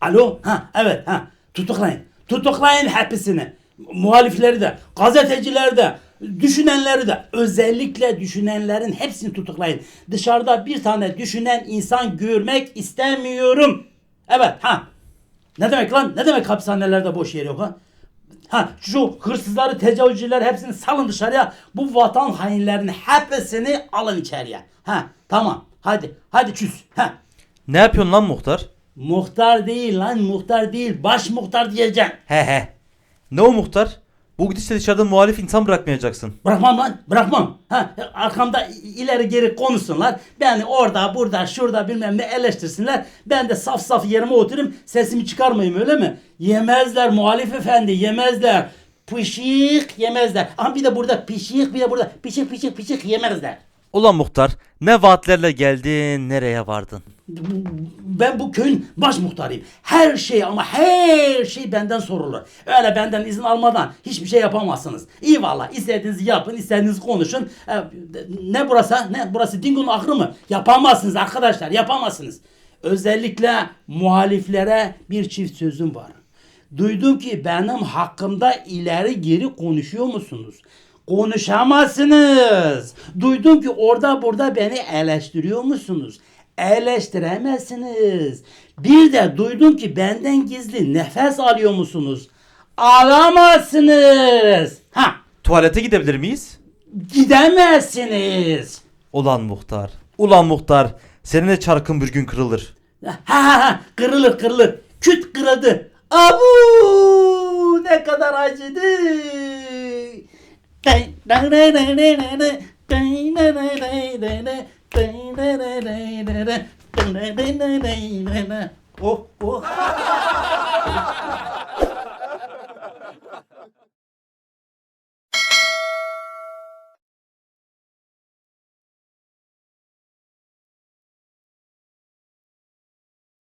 Alo? Ha evet ha. Tutuklayın. Tutuklayın hepsini. Muhalifleri de, gazetecileri de, düşünenleri de, özellikle düşünenlerin hepsini tutuklayın. Dışarıda bir tane düşünen insan görmek istemiyorum. Evet ha. Ne demek lan? Ne demek hapishanelerde boş yer yok ha? Ha şu hırsızları, tecavüzcüleri hepsini salın dışarıya. Bu vatan hainlerinin hepsini alın içeriye. Ha tamam. Hadi. Hadi küs. Ha. Ne yapıyorsun lan muhtar? Muhtar değil lan muhtar değil. Baş muhtar diyeceksin. He he. Ne o muhtar? Bu gidişle dışarıda muhalif insan bırakmayacaksın. Bırakmam lan bırakmam. Ha, arkamda ileri geri konuşsunlar. Beni orada burada şurada bilmem ne eleştirsinler. Ben de saf saf yerime oturayım sesimi çıkarmayayım öyle mi? Yemezler muhalif efendi yemezler. Pişik yemezler. Ama bir de burada pişik bir de burada pişik pişik pişik yemezler. Ulan muhtar ne vaatlerle geldin nereye vardın? Ben bu köyün baş muhtarıyım. Her şey ama her şey benden sorulur. Öyle benden izin almadan hiçbir şey yapamazsınız. İyi valla istediğinizi yapın, istediğinizi konuşun. E, Ne burası? Ne burası Dingo'nun ahırı mı? Yapamazsınız arkadaşlar, yapamazsınız. Özellikle muhaliflere bir çift sözüm var. Duydum ki benim hakkımda ileri geri konuşuyor musunuz? Konuşamazsınız. Duydum ki orada burada beni eleştiriyor musunuz? Eleştiremezsiniz. Bir de duydum ki benden gizli nefes alıyor musunuz? Alamazsınız. Ha, Tuvalete gidebilir miyiz? gidemezsiniz. Ulan muhtar. Ulan muhtar. Senin de çarkın bir gün kırılır. Ha ha ha kırılır kırılır. Küt kırıldı. Abu ne kadar acıdı. Oh oh.